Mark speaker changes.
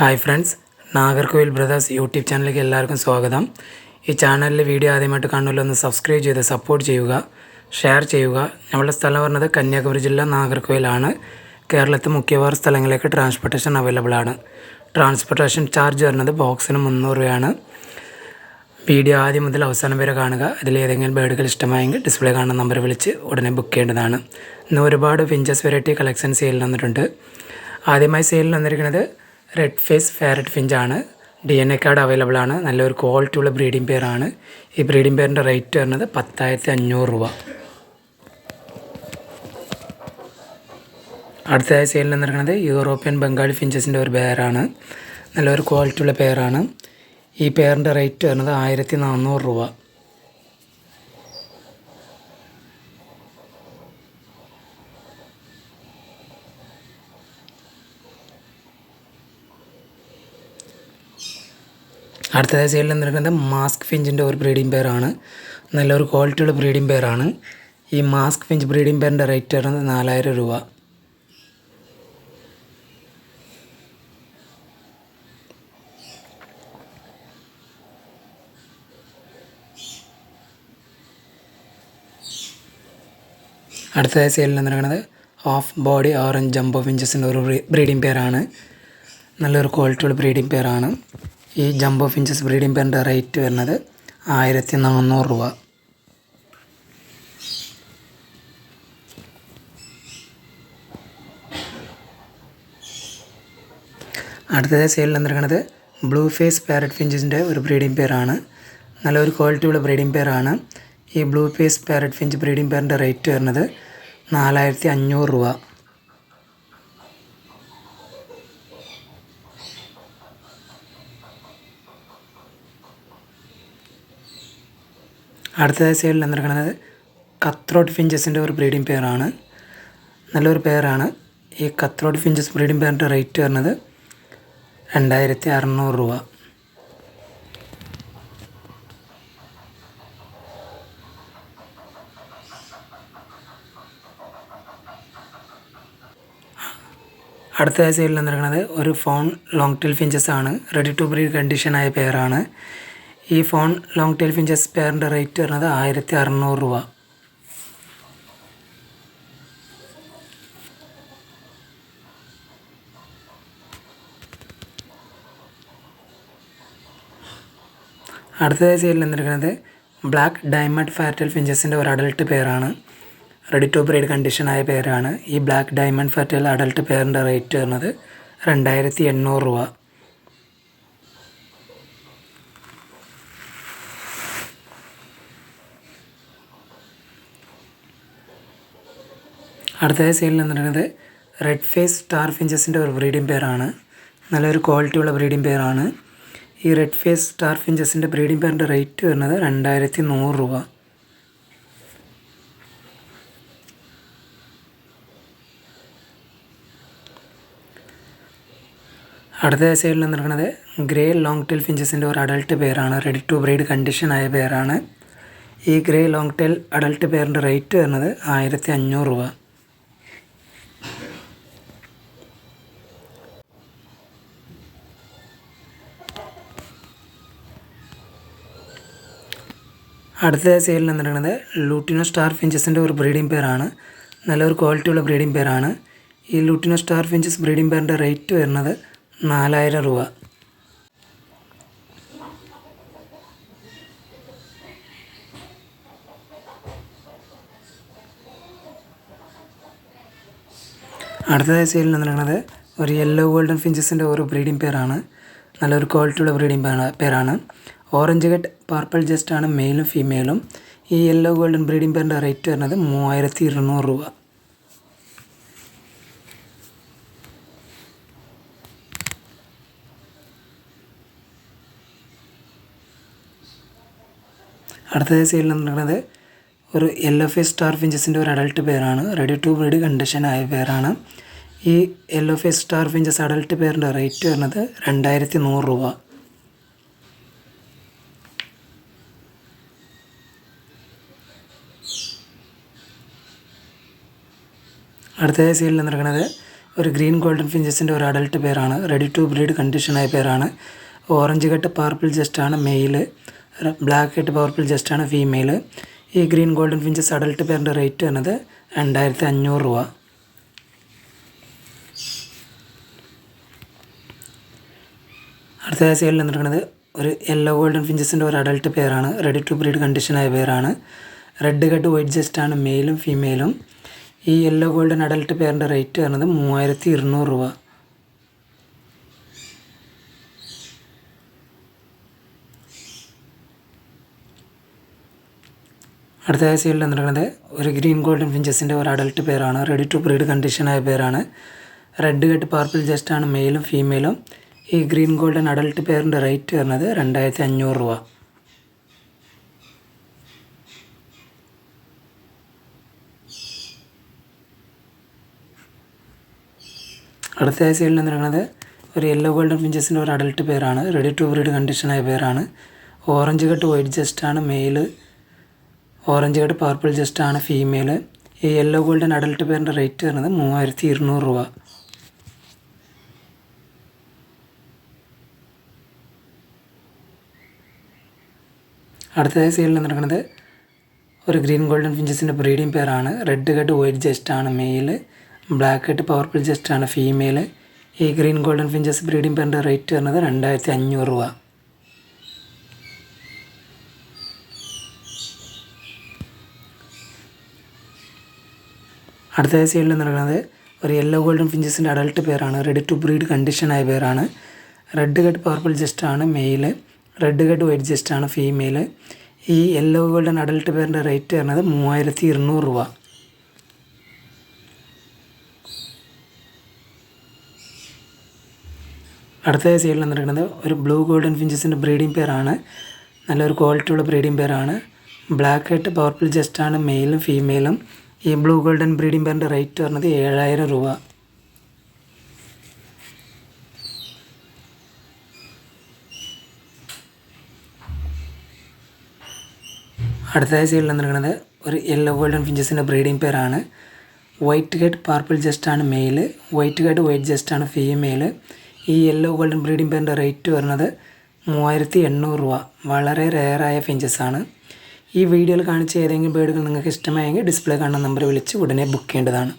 Speaker 1: Hi friends Nagercoil brothers YouTube ചാനലിലേക്ക് എല്ലാവർക്കും സ്വാഗതം. ഈ ചാനലിലെ വീഡിയോ ആദ്യമായിട്ട് കാണുമല്ലോ ഒന്ന് സബ്സ്ക്രൈബ് ചെയ്ത് സപ്പോർട്ട് ചെയ്യുക ഷെയർ ചെയ്യുക. നമ്മളുടെ സ്ഥലം പറഞ്ഞത് കന്യാകുമരി ജില്ല നാഗർകോവിലാണ്. കേരളത്തിൽ മുഖ്യവാർ സ്ഥലങ്ങളിലേക്ക് ട്രാൻസ്പോർട്ടേഷൻ അവൈലബിൾ ആണ്. ട്രാൻസ്പോർട്ടേഷൻ ചാർജ് വരുന്നത് ബോക്സിന് മുന്നൂറ് രൂപയാണ്. വീഡിയോ ആദ്യം മുതൽ അവസാനം വരെ കാണുക. അതിൽ ഏതെങ്കിലും ബേഡുകൾ ഇഷ്ടമായെങ്കിൽ ഡിസ്പ്ലേ കാണുന്ന നമ്പർ വിളിച്ച് ഉടനെ ബുക്ക് ചെയ്യേണ്ടതാണ്. ഇന്ന് ഒരുപാട് ഫിഞ്ചസ് വെറൈറ്റി കളക്ഷൻ സെയിൽ വന്നിട്ടുണ്ട്. ആദ്യമായി സെയിൽ വന്നിരിക്കുന്നത് red face parrot ഫിഞ്ചാണ് D N A card available ആണ്. നല്ലൊരു ക്വാളിറ്റി ഉള്ള ബ്രീഡിംഗ് പെയറാണ് ഈ ബ്രീഡിംഗ് പെയറിന്റെ റേറ്റ് വരുന്നത് പത്തായിരത്തി അഞ്ഞൂറ് രൂപ. അടുത്തതായി സെയിലിൽ വന്നിരിക്കുന്നത് യൂറോപ്യൻ ബംഗാളി ഫിഞ്ചസിന്റെ ഒരു പെയറാണ് നല്ലൊരു ക്വാളിറ്റി ഉള്ള പെയറാണ് ഈ പെയറിന്റെ റേറ്റ് വരുന്നത് ആയിരത്തി നാനൂറ് രൂപ. അടുത്തതായി സെയിലിൽ നിൽക്കുന്നത് മാസ്ക് ഫിഞ്ചിന്റെ ഒരു ബ്രീഡിംഗ് പെയറാണ് നല്ലൊരു ക്വാളിറ്റിയുള്ള ബ്രീഡിംഗ് പെയറാണ് ഈ മാസ്ക് ഫിഞ്ച് ബ്രീഡിംഗ് പെയറിന്റെ റേറ്റ് വരുന്നത് നാലായിരം രൂപ. അടുത്തതായി സെയിലിൽ നിന്നിരിക്കുന്നത് ഹാഫ് ബോഡി ഓറഞ്ച് ജംബോ ഫിഞ്ചസിന്റെ ഒരു ബ്രീഡിംഗ് പെയറാണ് നല്ലൊരു ക്വാളിറ്റിയുള്ള ബ്രീഡിംഗ് പെയറാണ് ഈ ജംബോ ഫിഞ്ചസ് ബ്രീഡിംഗ് പെയറിന്റെ റേറ്റ് വരുന്നത് ആയിരത്തി നാനൂറ് രൂപ. അടുത്തത് സെയിലിൽ വന്നിരിക്കുന്നത് ബ്ലൂ ഫേസ് പാരറ്റ് ഫിഞ്ചസിന്റെ ഒരു ബ്രീഡിംഗ് പെയറാണ് നല്ലൊരു ക്വാളിറ്റിയുള്ള ബ്രീഡിംഗ് പെയറാണ് ഈ blue face parrot finch breeding പെയറിന്റെ rate വരുന്നത് നാലായിരത്തി അഞ്ഞൂറ് രൂപ. അടുത്തതായി സൈഡിൽ വന്നിരിക്കുന്നത് കത്രോട്ട് ഫിഞ്ചസിന്റെ ഒരു ബ്രീഡിംഗ് പെയറാണ് നല്ലൊരു പെയറാണ് ഈ കത്രോട്ട് ഫിഞ്ചസ് ബ്രീഡിംഗ് പെയറിന്റെ റേറ്റ് വരുന്നത് രണ്ടായിരത്തി അറുന്നൂറ് രൂപ. അടുത്തതായി സൈഡിൽ നിന്നിരിക്കുന്നത് ഒരു ഫോൺ ലോങ് ടെയിൽ ഫിഞ്ചസ് ആണ് റെഡി ടു ബ്രീഡ് കണ്ടീഷനായ പെയറാണ് ഈ ഫോൺ ലോങ് ടെയിൽ ഫിഞ്ചസ് പെയറിന്റെ റേറ്റ് വരുന്നത് ആയിരത്തി അറുന്നൂറ് രൂപ അടുത്തതായി സെയിൽ നിന്നിരിക്കുന്നത് ബ്ലാക്ക് ഡയമണ്ട് ഫാറ്റൽ ഫിഞ്ചസിന്റെ ഒരു അഡൽട്ട് പെയറാണ് റെഡി ടു ബ്രീഡ് കണ്ടീഷനായ പേരാണ് ഈ ബ്ലാക്ക് ഡയമണ്ട് ഫാറ്റൽ അഡൽട്ട് പെയറിന്റെ റേറ്റ് വരുന്നത് രണ്ടായിരത്തി എണ്ണൂറ് രൂപ. അടുത്തതായി എന്ന് പറയുന്നത് റെഡ് ഫേസ് സ്റ്റാർ ഫിഞ്ചസിന്റെ ഒരു ബ്രീഡിംഗ് പെയറാണ് നല്ലൊരു ക്വാളിറ്റി ഉള്ള ബ്രീഡിംഗ് പെയറാണ് ഈ റെഡ് ഫേസ് സ്റ്റാർ ഫിഞ്ചസിന്റെ ബ്രീഡിംഗ് പെയറിന്റെ റേറ്റ് വരുന്നത് രണ്ടായിരത്തി നൂറ് രൂപ അടുത്ത സൈഡിൽ നിൽക്കുന്നത് ഗ്രേ ലോങ് ടെയിൽ ഫിഞ്ചസിന്റെ ഒരു അഡൾട്ട് പെയറാണ് റെഡി ടു ബ്രീഡ് കണ്ടീഷനായ പെയറാണ് ഈ ഗ്രേ ലോങ് ടെയിൽ അഡൾട്ട് പെയറിന്റെ റേറ്റ് വരുന്നത് ആയിരത്തി അഞ്ഞൂറ് രൂപ. അടുത്ത സെയിലിൽ നിന്നിരിക്കുന്നത് ലൂട്ടിനോ സ്റ്റാർ ഫിഞ്ചസിന്റെ ഒരു ബ്രീഡിംഗ് പെയറാണ് നല്ലൊരു ക്വാളിറ്റിയുള്ള ബ്രീഡിംഗ് പെയറാണ് ഈ ലൂട്ടിനോ സ്റ്റാർ ഫിഞ്ചസ് ബ്രീഡിംഗ് പെയറിന്റെ റേറ്റ് വരുന്നത് നാലായിരം രൂപ. അടുത്ത സെയിലിൽ നിന്നിരിക്കുന്നത് ഒരു യെല്ലോ ഗോൾഡൻ ഫിഞ്ചസിന്റെ ഒരു ബ്രീഡിംഗ് പെയറാണ് നല്ലൊരു ക്വാളിറ്റിയുള്ള ബ്രീഡിംഗ് പെയറാണ് ഓറഞ്ച് കട്ട് പർപ്പിൾ ജസ്റ്റ് ആണ് മെയിലും ഫീമെയിലും. ഈ യെല്ലോ ഗോൾഡൻ ബ്രീഡിംഗ് പെയറിന്റെ റേറ്റ് വരുന്നത് മൂവായിരത്തി ഇരുന്നൂറ് രൂപ. അടുത്ത സെയിൽ നടക്കുന്നത് ഒരു യെല്ലോ ഫേസ് സ്റ്റാർ ഫിഞ്ചസിന്റെ ഒരു അഡൾട്ട് പേരാണ് റെഡി ടു ബ്രീഡ് കണ്ടീഷൻ ആയ പേരാണ് ഈ yellow face star finches adult പേരിന്റെ റേറ്റ് വരുന്നത് രണ്ടായിരത്തി നൂറ് രൂപ. അടുത്തതായി സീലിൽ നിന്നിറങ്ങുന്നത് ഒരു ഗ്രീൻ ഗോൾഡൻ ഫിഞ്ചസിന്റെ ഒരു അഡൽട്ട് പേരാണ്. റെഡി ടു ബ്രീഡ് കണ്ടീഷനായ പേരാണ്. ഓറഞ്ച് കട്ട് പർപ്പിൾ ജസ്റ്റാണ് മെയിൽ ബ്ലാക്ക് കട്ട് പർപ്പിൾ ജസ്റ്റാണ് ഫീമെയിൽ ഈ ഗ്രീൻ ഗോൾഡൻ ഫിഞ്ചസ് അഡൽട്ട് പേരിന്റെ റേറ്റ് വരുന്നത് രണ്ടായിരത്തി അഞ്ഞൂറ് രൂപ. അടുത്ത സീലിൽ നിന്നിരിക്കുന്നത് ഒരു യെല്ലോ ഗോൾഡൻ ഫിഞ്ചസിന്റെ ഒരു അഡൽട്ട് പേരാണ്. റെഡി ടു ബ്രീഡ് കണ്ടീഷനായ പേരാണ്. റെഡ് കട്ട് വൈറ്റ് ജസ്റ്റാണ് മെയിലും ഫീമെയിലും ഈ യെല്ലോ ഗോൾഡൻ അഡൽട്ട് പേരിന്റെ റേറ്റ് വരുന്നത് മൂവായിരത്തി ഇരുന്നൂറ് രൂപ. അടുത്ത സൈഡിൽ നിന്നിരിക്കുന്നത് ഒരു ഗ്രീൻ ഗോൾഡൻ ഫിഞ്ചസിന്റെ ഒരു അഡൽട്ട് പേരാണ് റെഡി ടു ബ്രീഡ് കണ്ടീഷനായ പേരാണ് റെഡ് ഗട്ട് പർപ്പിൾ ജസ്റ്റാണ് മെയിലും ഫീമെയിലും ഈ ഗ്രീൻ ഗോൾഡൻ അഡൽട്ട് പേരിന്റെ റേറ്റ് വരുന്നത് രണ്ടായിരത്തി അഞ്ഞൂറ് രൂപ. അടുത്ത സൈഡിൽ നിന്നിറങ്ങുന്നത് ഒരു യെല്ലോ ഗോൾഡൻ ഫിഞ്ചസിന്റെ ഒരു അഡൽട്ട് പേരാണ്. റെഡി ടു ബ്രീഡ് കണ്ടീഷനായ പേരാണ്. ഓറഞ്ച് കട്ട് വൈറ്റ് ജസ്റ്റാണ് മെയിൽ ഓറഞ്ച് കട്ട് പർപ്പിൾ ജസ്റ്റാണ് ഫീമെയിൽ ഈ യെല്ലോ ഗോൾഡൻ അഡൽട്ട് പേരിന്റെ റേറ്റ് വരുന്നത് മൂവായിരത്തി ഇരുന്നൂറ് രൂപ അടുത്തതായി സെയിലിൽ നടക്കുന്നത് ഒരു ഗ്രീൻ ഗോൾഡൻ ഫിഞ്ചസിന്റെ ബ്രീഡിംഗ് പെയറാണ് റെഡ് കട്ട് വൈറ്റ് ജസ്റ്റാണ് മെയിൽ ബ്ലാക്ക് കട്ട് പവർഫുൾ ആണ്. ഫീമെയിൽ ഈ ഗ്രീൻ ഗോൾഡൻ ഫിഞ്ചസ് ബ്രീഡിംഗ് പെന്റെ റേറ്റ് വരുന്നത് രണ്ടായിരത്തി അഞ്ഞൂറ് രൂപ. അടുത്ത സൈഡിൽ നടക്കുന്നത് ഒരു യെല്ലോ ഗോൾഡൻ ഫിഞ്ചസിന്റെ അഡൾട്ട് പേരാണ്. റെഡി ടു ബ്രീഡ് കണ്ടീഷനായ പേരാണ്. റെഡ് കട്ട് പർപ്പിൾ ആണ്. മെയിൽ റെഡ് ഗഡ് വൈറ്റ് ആണ്. ഫീമെയിൽ ഈ യെല്ലോ ഗോൾഡൻ അഡൾട്ട് പേരിന്റെ റേറ്റ് വരുന്നത് മൂവായിരത്തി ഇരുന്നൂറ് രൂപ. അടുത്ത സൈഡിൽ വന്നിരിക്കുന്നത് ഒരു ബ്ലൂ ഗോൾഡൻ ഫിഞ്ചസിന്റെ ബ്രീഡിംഗ് പെയറാണ്. നല്ലൊരു ക്വാളിറ്റിയുള്ള ബ്രീഡിംഗ് പെയറാണ്. ബ്ലാക്ക് ഹെഡ് പവർഫുൾ ജസ്റ്റാണ് മെയിലും ഫീമെയിലും. ഈ ബ്ലൂ ഗോൾഡൻ ബ്രീഡിംഗ് പെയറിന്റെ റേറ്റ് വരുന്നത് ഏഴായിരം രൂപ. അടുത്ത സൈഡിൽ വന്നിരിക്കുന്നത് ഒരു യെല്ലോ ഗോൾഡൻ ഫിഞ്ചസിന്റെ ബ്രീഡിംഗ് പെയറാണ്. വൈറ്റ് ഹെഡ് പാർപ്പിൾ ജസ്റ്റാണ് മെയിൽ വൈറ്റ് ഹെഡ് വൈറ്റ് ജസ്റ്റാണ് ഫീമെയിൽ ഈ യെല്ലോ ഗോൾഡൻ ബ്രീഡിംഗ് പെയറിന്റെ റേറ്റ് വരുന്നത് മൂവായിരത്തി എണ്ണൂറ് രൂപ. വളരെ റെയറായ ഫിഞ്ചസാണ് ഈ വീഡിയോയിൽ കാണിച്ച ഏതെങ്കിലും ബേഡുകൾ നിങ്ങൾക്ക് ഇഷ്ടമായെങ്കിൽ ഡിസ്പ്ലേ കാണുന്ന നമ്പർ വിളിച്ച് ഉടനെ ബുക്ക് ചെയ്യേണ്ടതാണ്.